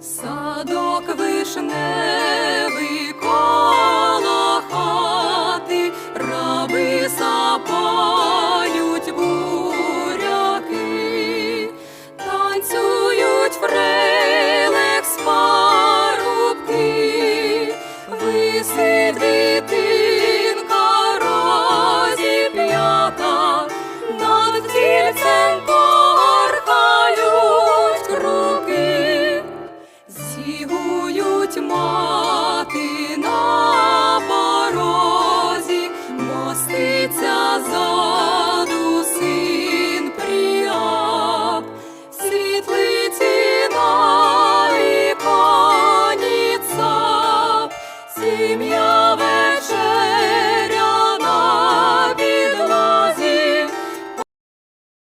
садок вишне. Чують мати на порозі, моститься заду син пріап, світлиці на іконі.